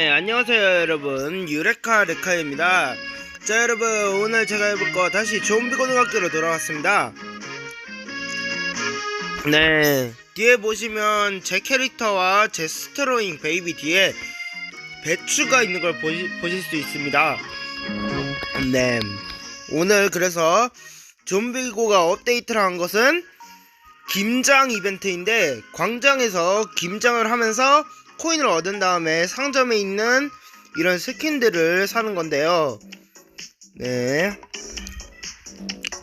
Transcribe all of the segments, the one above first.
네, 안녕하세요 여러분. 유레카 레카입니다. 자 여러분 오늘 제가 해볼 거 다시 좀비 고등학교로 돌아왔습니다. 네 뒤에 보시면 제 캐릭터와 제 스트로잉 베이비 뒤에 배추가 있는 걸 보시, 보실 수 있습니다. 네 오늘 그래서 좀비고가 업데이트를 한 것은 김장 이벤트인데 광장에서 김장을 하면서 코인을 얻은 다음에 상점에 있는 이런 스킨들을 사는 건데요. 네.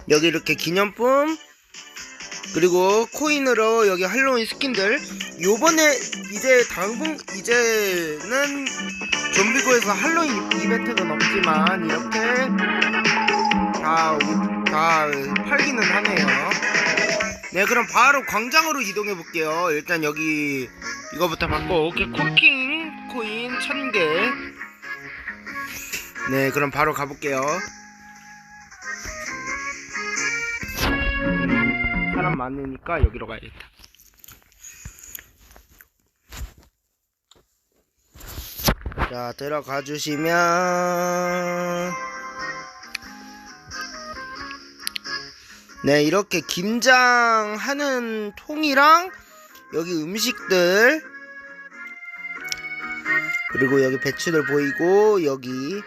여기 이렇게 기념품 그리고 코인으로 여기 할로윈 스킨들 요번에 이제 당분 이제는 좀비고에서 할로윈 이벤트는 없지만 이렇게 다, 다 팔기는 하네요. 네, 그럼 바로 광장으로 이동해 볼게요. 일단 여기 이거부터 받고 오케이 쿠킹 코인 1000개. 네, 그럼 바로 가볼게요. 음, 사람 많으니까 여기로 가야겠다. 자, 들어가 주시면 네, 이렇게 김장하는 통이랑 여기 음식들 그리고 여기 배추들 보이고 여기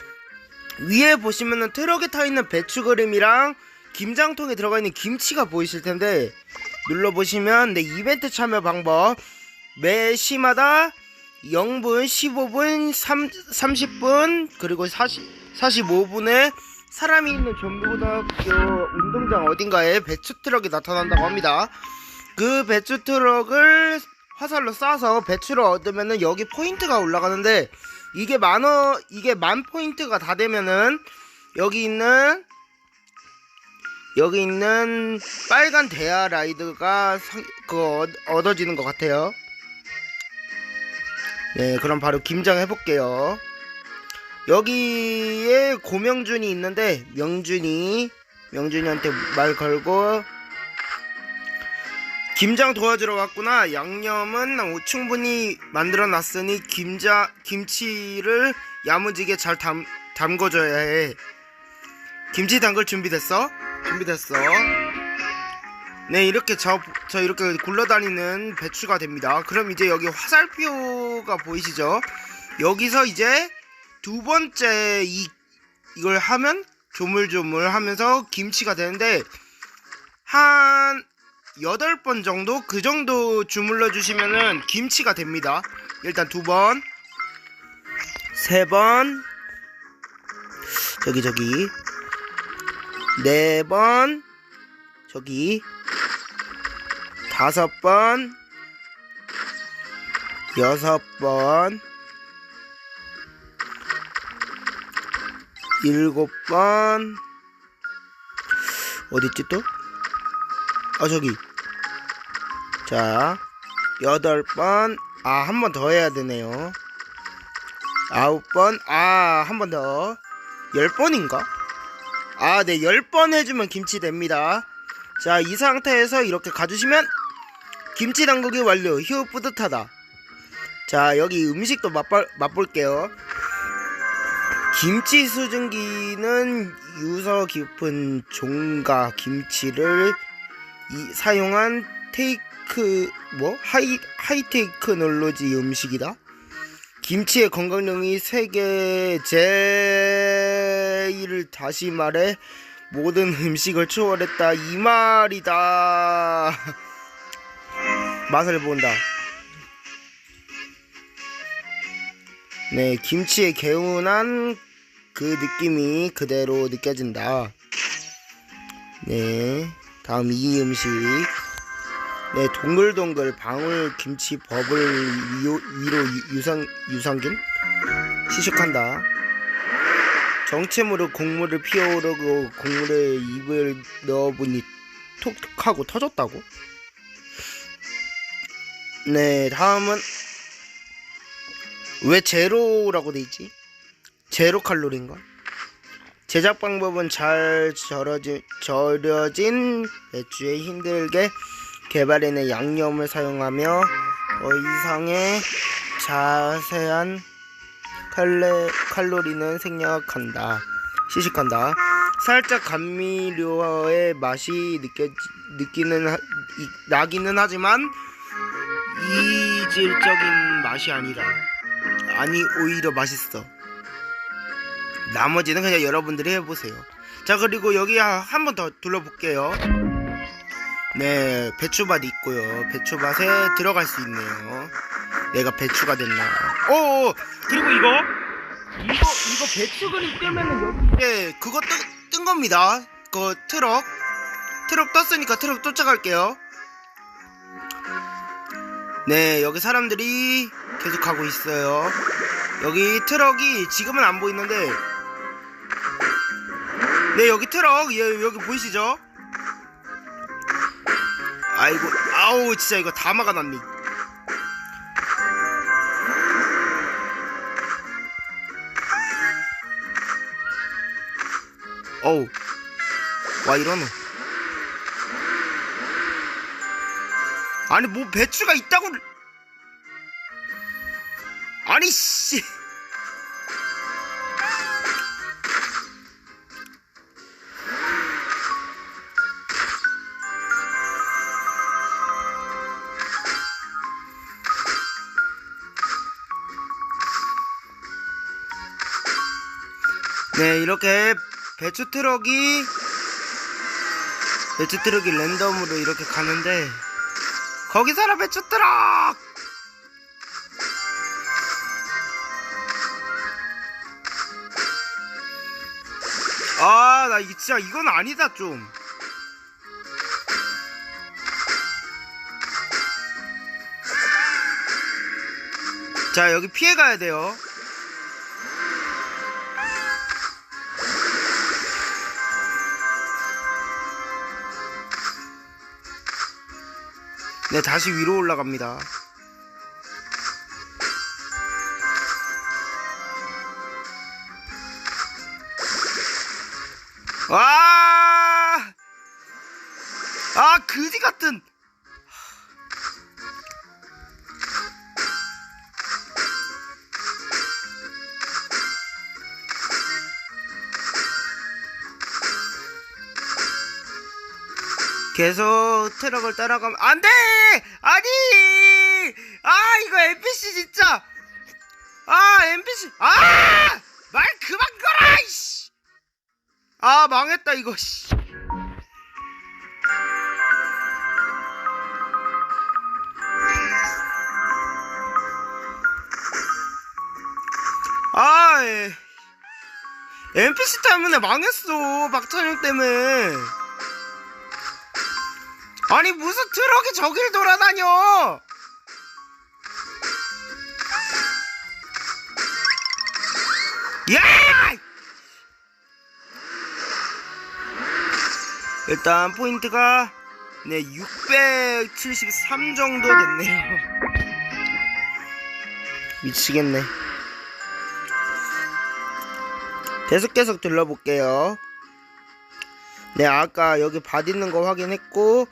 위에 보시면은 트럭에 타 있는 배추 그림이랑 김장통에 들어가 있는 김치가 보이실 텐데 눌러 보시면 네 이벤트 참여 방법. 매 시마다 0분, 15분, 3, 30분 그리고 40, 45분에 사람이 있는 전부고등학교 운동장 어딘가에 배추 트럭이 나타난다고 합니다. 그 배추 트럭을 화살로 쏴서 배추를 얻으면은 여기 포인트가 올라가는데 이게 만원 이게 만 포인트가 다 되면은 여기 있는 여기 있는 빨간 대야 라이드가 상, 그 얻- 얻어지는 것 같아요. 네, 그럼 바로 김장 해볼게요. 여기에 고명준이 있는데 명준이 명준이한테 말 걸고 김장 도와주러 왔구나. 양념은 충분히 만들어 놨으니 김자 김치를 야무지게 잘 담, 담궈줘야 해. 김치 담글 준비됐어? 준비됐어. 네, 이렇게 저, 저 이렇게 굴러다니는 배추가 됩니다. 그럼 이제 여기 화살표가 보이시죠? 여기서 이제 두 번째 이, 이걸 하면 조물조물 하면서 김치가 되는데, 한, 8번 정도? 그 정도 주물러 주시면은 김치가 됩니다. 일단 두 번, 세 번, 저기, 저기, 네 번, 저기, 다섯 번, 여섯 번, 일곱 번, 어딨지 또? 아, 저기. 자, 여덟 번, 아, 한 번 더 해야 되네요. 아홉 번, 아, 한 번 더. 열 번인가? 아, 네, 열 번 해주면 김치 됩니다. 자, 이 상태에서 이렇게 가주시면 김치 담그기 완료. 휴 뿌듯하다. 자, 여기 음식도 맛볼, 맛볼게요. 김치 수증기는 유서 깊은 종가 김치를 이, 사용한 테이크 뭐 하이 하이테크놀로지 음식이다. 김치의 건강력이 세계 제일을 다시 말해 모든 음식을 초월했다 이 말이다. 맛을 본다. 네, 김치의 개운한 그 느낌이 그대로 느껴진다. 네, 다음 이 음식. 네, 동글동글 방울 김치 버블 위로, 위로 유- 유상, 유산균? 시식한다. 정체모로 국물을 피어오르고 국물에 입을 넣어보니 톡톡하고 터졌다고? 네, 다음은 왜 제로라고 돼 있지? 제로 칼로리인가? 제작 방법은 잘 절여진, 절여진 배추에 힘들게 개발해낸 양념을 사용하며 더 이상의 자세한 칼레, 칼로리는 생략한다. 시식한다. 살짝 감미료의 맛이 느껴 느끼는 하- 이- 나기는 하지만 이질적인 맛이 아니라 아니 오히려 맛있어. 나머지는 그냥 여러분들이 해보세요. 자 그리고 여기 한 번 더 둘러볼게요. 네 배추밭 있고요. 배추밭에 들어갈 수 있네요. 내가 배추가 됐나? 오 그리고 이거 이거 이거 배추 그림 뜨면은 여기 이제 그거 뜬, 뜬 겁니다. 그 트럭 트럭 떴으니까 트럭 쫓아갈게요. 네 여기 사람들이 계속 가고 있어요. 여기 트럭이 지금은 안 보이는데 네 여기 트럭 예, 여기 보이시죠? 아이고 아우 진짜 이거 다 막아놨네. 어우 와 이러노 아니 뭐 배추가 있다고 아니 씨 네, 이렇게 배추 트럭이 배추 트럭이 랜덤으로 이렇게 가는데 거기 살아 배추 트럭! 나 이거 진짜 이건 아니다 좀. 자, 여기 피해 가야 돼요. 네, 다시 위로 올라갑니다. 와! 아, 그지 같은! 계속 트럭을 따라가면 안 돼! 아니! 아, 이거 NPC 진짜! 아, NPC! 아! 말 그만 걸어! 이씨! 아, 망했다, 이거, 씨. 아, 에. NPC 때문에 망했어. 박찬영 때문에. 아니 무슨 트럭이 저길 돌아다녀 야! 일단 포인트가 네 673 정도 됐네요 미치겠네 계속 계속 둘러볼게요 네, 아까 여기 밭 있는 거 확인했고,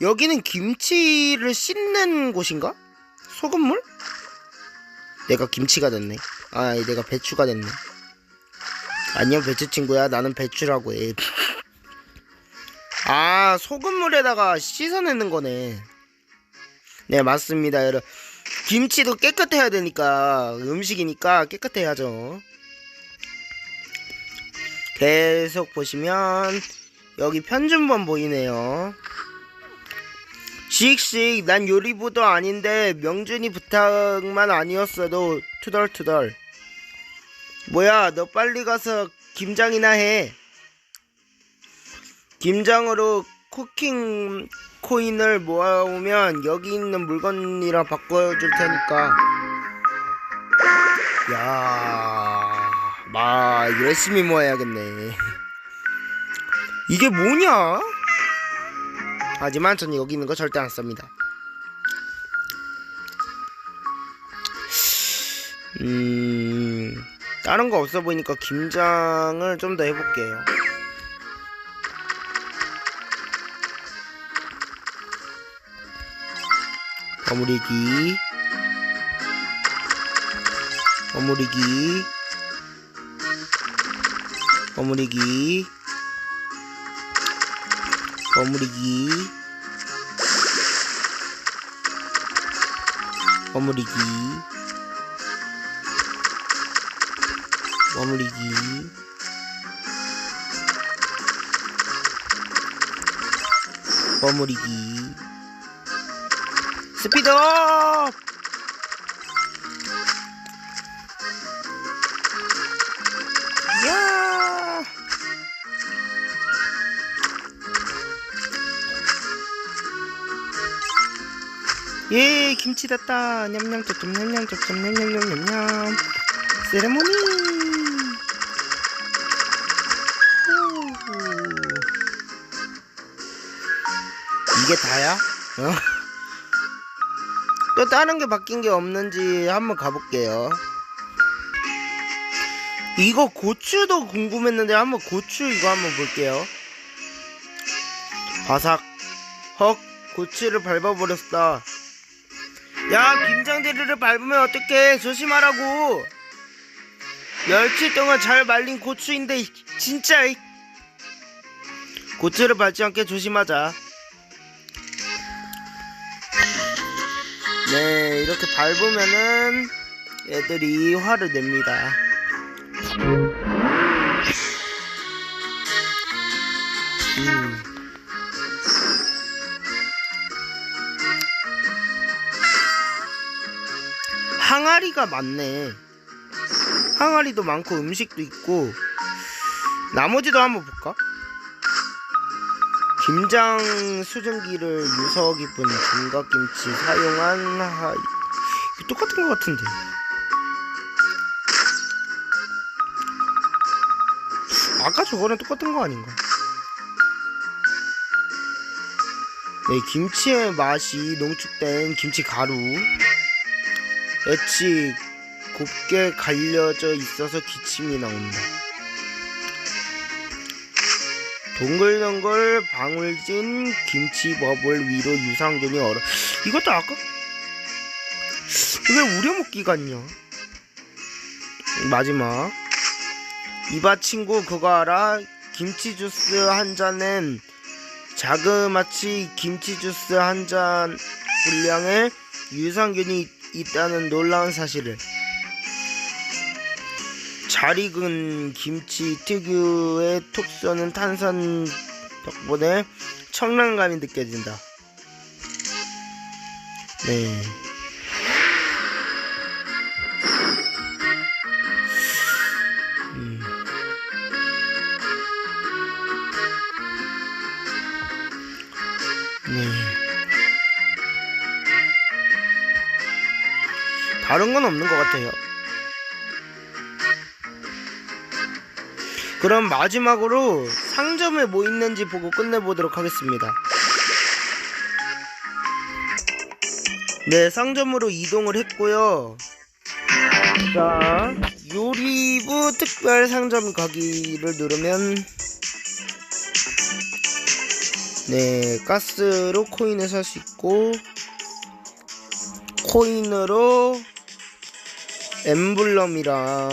여기는 김치를 씻는 곳인가? 소금물? 내가 김치가 됐네. 아, 내가 배추가 됐네. 안녕, 배추 친구야. 나는 배추라고 해. 아, 소금물에다가 씻어내는 거네. 네, 맞습니다, 여러분. 김치도 깨끗해야 되니까, 음식이니까 깨끗해야죠. 계속 보시면, 여기 편준본 보이네요. 씩씩 난 요리부도 아닌데 명준이 부탁만 아니었어도 투덜투덜. 뭐야 너 빨리 가서 김장이나 해. 김장으로 쿠킹 코인을 모아오면 여기 있는 물건이랑 바꿔줄 테니까. 야, 마 열심히 모아야겠네. 이게 뭐냐? 하지만 전 여기 있는 거 절대 안 씁니다. 음, 다른 거 없어 보이니까 김장을 좀 더 해볼게요. 버무리기, 버무리 스피드업 야 예, 김치 됐다. 냠냠 쩝쩝 냠냠 쩝쩝 냠냠냠 냠냠. 세레모니. 오. 이게 다야? 어? 또 다른 게 바뀐 게 없는지 한번 가볼게요. 이거 고추도 궁금했는데 한번 고추 이거 한번 볼게요. 바삭. 헉, 고추를 밟아버렸다. 야, 김장대리를 밟으면 어떡해. 조심하라고. 열칠 동안 잘 말린 고추인데, 이- 진짜. 이. 고추를 밟지 않게 조심하자. 네, 이렇게 밟으면은 애들이 화를 냅니다. 음. 항아리가 많네. 항아리도 많고 음식도 있고 나머지도 한번 볼까? 김장 수증기를 유서 깊은 중각김치 사용한 하... 똑같은 것 같은데 아까 저거랑 똑같은 거 아닌가? 네, 김치의 맛이 농축된 김치 가루 엣지 곱게 갈려져 있어서 기침이 나온다. 동글동글 방울진 김치 버블 위로 유산균이 얼어. 이것도 아까 왜 우려먹기 같냐? 마지막 이봐 친구 그거 알아? 김치 주스 한 잔엔 자그마치 김치 주스 한 잔 분량의 유산균이 있다는 놀라운 사실을 잘 익은 김치 특유의 톡 쏘는 탄산 덕분에 청량감이 느껴진다. 네. 음. 네. 다른 건 없는 것 같아요. 그럼 마지막으로 상점에 뭐 있는지 보고 끝내보도록 하겠습니다. 네, 상점으로 이동을 했고요. 자, 요리부 특별 상점 가기를 누르면 네, 가스로 코인을 살 수 있고 코인으로 엠블럼이랑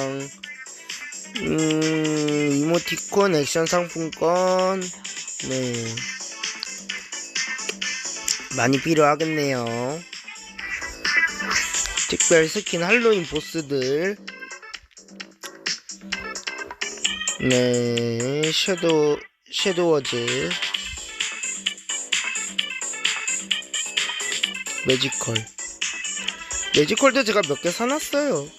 음, 이모티콘 액션 상품권. 네. 많이 필요하겠네요. 특별 스킨 할로윈 보스들. 네 섀도우 섀도워즈. 매지컬. 매지컬도 제가 몇 개 사놨어요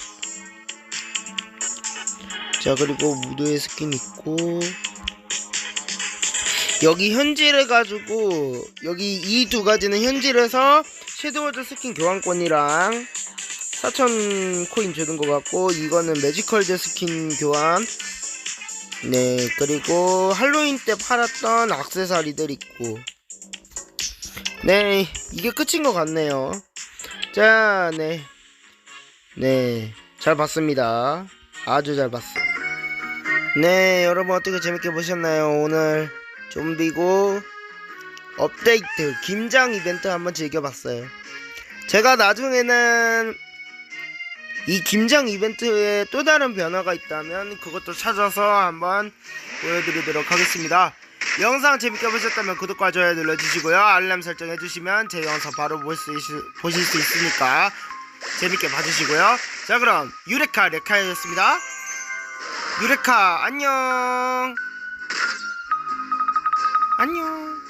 자 그리고 무도의 스킨 있고. 여기 현질 해 가지고 여기 이 두 가지는 현질해서 섀도우즈 스킨 교환권이랑 4천 코인 주는 것 같고 이거는 매지컬즈 스킨 교환. 네 그리고 할로윈 때 팔았던 악세사리들 있고. 네 이게 끝인 것 같네요. 자 네네. 네, 잘 봤습니다. 아주 잘 봤어 네 여러분 어떻게 재밌게 보셨나요 오늘 좀비고 업데이트 김장 이벤트 한번 즐겨봤어요 제가 나중에는 이 김장 이벤트에 또 다른 변화가 있다면 그것도 찾아서 한번 보여드리도록 하겠습니다. 영상 재밌게 보셨다면 구독과 좋아요 눌러주시고요. 알람 설정 해주시면 제 영상 바로 볼 수, 보실 수 있으니까 재밌게 봐주시고요. 자 그럼 유레카 레카였습니다. 유레카 안녕. 안녕